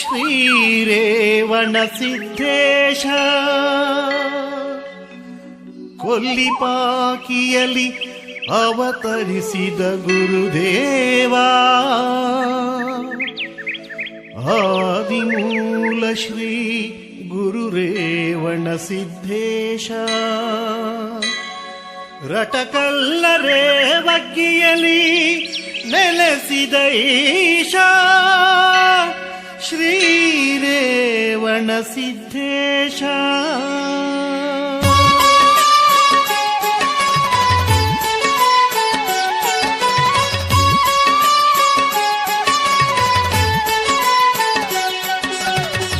ಶ್ರೀರೇವಣ ಸಿದ್ದೇಶ. ಕೊಲ್ಲಿಪಾಕಿಯಲಿ ಅವತರಿಸಿದ ಗುರುದೇವ. ಆದಿಮೂಲ ಶ್ರೀ ಗುರುರೇವಣ ಸಿದ್ದೇಶ. ರಟಕಲ್ಲರೇ ಬಗ್ಗಿಯಲಿ ನೆಲೆಸಿದ ಈಶಾ. ಸಿದ್ದೇಶ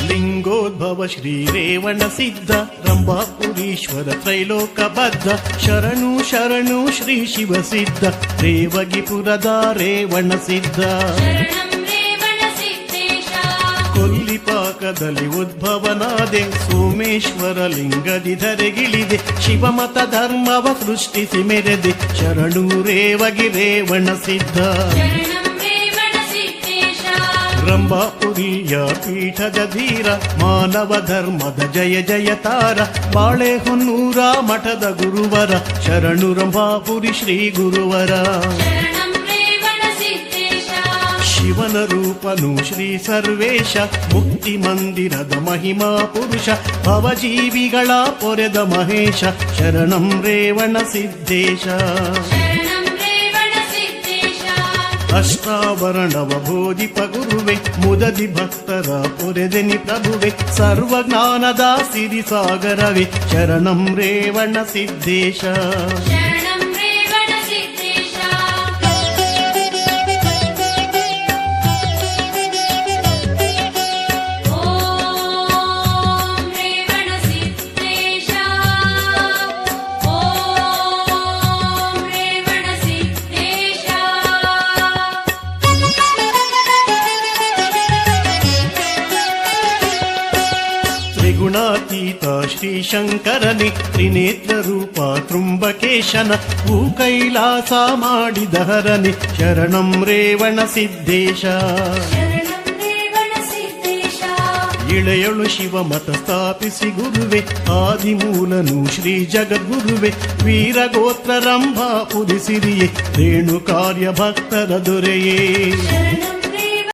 ಲಿಂಗೋದ್ಭವ ಶ್ರೀರೇವಣ ಸಿದ್ಧ, ರಂಭಾಪುರೀಶ್ವರ ತ್ರೈಲೋಕ ಬದ್ಧ ಶರಣು ಶರಣು ಶ್ರೀ ಶಿವ ಸಿದ್ಧ ದೇವಗಿಪುರದ ರೇವಣ ಸಿದ್ಧ. ರೇವಣ ಕೊಲ್ಲಿಪಾಕದಲ್ಲಿ ಉದ್ಭವನಾದೆ. ಸೋಮೇಶ್ವರ ಲಿಂಗದಿ ಧರೆಗಿಳಿದೆ ಶಿವಮತ ಧರ್ಮವ ಸೃಷ್ಟಿಸಿ ಮೆರೆದೆ. ಶರಣು ರೇವಗಿ ರೇವಣ ಸಿದ್ಧ ರಂಭಾಪುರಿಯ ಪೀಠದ ಧೀರ. ಮಾನವ ಧರ್ಮದ ಜಯ ಜಯ ತಾರ. ಬಾಳೆಹೊನ್ನೂರ ಮಠದ ಗುರುವರ. ಶರಣು ರಂಭಾಪುರಿ ಶ್ರೀ ಗುರುವರ. ಶಿವನ ರೂಪನು ಶ್ರೀ ಸರ್ವೇಶ. ಮುಕ್ತಿ ಮಂದಿರದ ಮಹಿಮಾ ಪುರುಷ. ಭವಜೀವಿಗಳ ಪೊರೆದ ಮಹೇಶ. ಶರಣಂ ರೇವಣ ಸಿದ್ದೇಶ. ಶರಣಂ ರೇವಣ ಸಿದ್ದೇಶ. ಅಷ್ಟಾವರಣವ ಬೋಧಿಪ ಗುರುವೆ. ಮುದದಿ ಭಕ್ತರ ಪೊರೆದೆನಿ ಪ್ರಭುವೆ. ಸರ್ವಜ್ಞಾನದ ಸಿರಿ ಸಾಗರವೆ ಶರಣಂ ರೇವಣ ಸಿದ್ದೇಶ. ಶ್ರೀ ಶಂಕರನಿ ತ್ರಿನೇತ್ರ ರೂಪ ತ್ರುಂಬಕೇಶನ ಭೂ ಕೈಲಾಸ ಮಾಡಿದ ಹರನಿ ಶರಣಂ ರೇವಣ ಸಿದ್ದೇಶ. ಇಳೆಯಳು ಶಿವ ಮತ ಸ್ಥಾಪಿಸಿ ಗುರುವೆ ಆದಿಮೂಲನು ಶ್ರೀ ಜಗದ್ಗುರುವೆ ವೀರಗೋತ್ರ ರಂಭಾ ಉದಿಸಿರಿಯೇ ರೇಣು ಕಾರ್ಯ ಭಕ್ತರ ದೊರೆಯೇ.